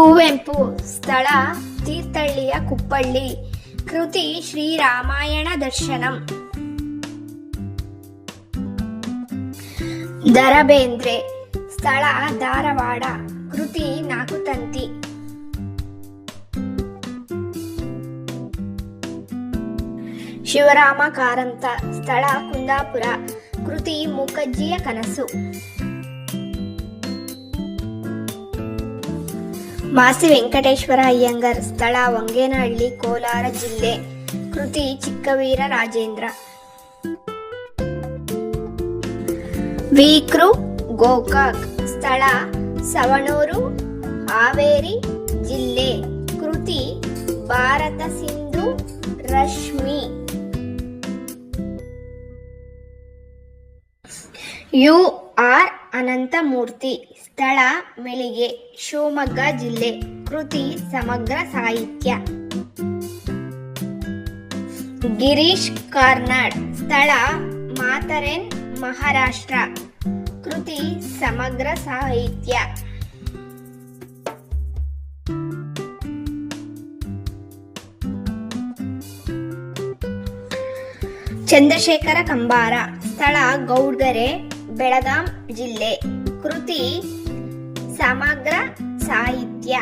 ಕುವೆಂಪು ಸ್ಥಳ ತೀರ್ಥಳ್ಳಿಯ ಕುಪ್ಪಳ್ಳಿ. ಕೃತಿ ಶ್ರೀರಾಮಾಯಣ ದರ್ಶನಂ. ದರಬೇಂದ್ರೆ ಸ್ಥಳ ಧಾರವಾಡ. ಕೃತಿ ನಾಕುತಂತಿ ಶಿವರಾಮ ಕಾರಂತ ಸ್ಥಳ ಕುಂದಾಪುರ. ಕೃತಿ ಮೂಕಜ್ಜಿಯ ಕನಸು. ಮಾಸಿ ವೆಂಕಟೇಶ್ವರ ಅಯ್ಯಂಗರ್ ಸ್ಥಳ ವಂಗೇನಹಳ್ಳಿ, ಕೋಲಾರ ಜಿಲ್ಲೆ. ಕೃತಿ ಚಿಕ್ಕವೀರ ರಾಜೇಂದ್ರ. ವೀಕ್ರು, ಗೋಕಾಕ್ ಸ್ಥಳ ಸವಣೂರು, ಹಾವೇರಿ ಜಿಲ್ಲೆ. ಕೃತಿ ಭಾರತ ಸಿಂಧು ರಶ್ಮಿ. ಯು ಆರ್ ಅನಂತಮೂರ್ತಿ ಸ್ಥಳ ಮೆಳಿಗೆ ಶಿವಮೊಗ್ಗ ಜಿಲ್ಲೆ ಕೃತಿ ಸಮಗ್ರ ಸಾಹಿತ್ಯ. ಗಿರೀಶ್ ಕಾರ್ನಾಡ್ ಸ್ಥಳ ಮಾತರೆನ್ ಮಹಾರಾಷ್ಟ್ರ. ಕೃತಿ ಸಮಗ್ರ ಸಾಹಿತ್ಯ. ಚಂದ್ರಶೇಖರ ಕಂಬಾರ ಸ್ಥಳ ಗೌಡ್ಗೆರೆ ಬೆಳಗಾಂ ಜಿಲ್ಲೆ ಕೃತಿ ಸಮಗ್ರ ಸಾಹಿತ್ಯ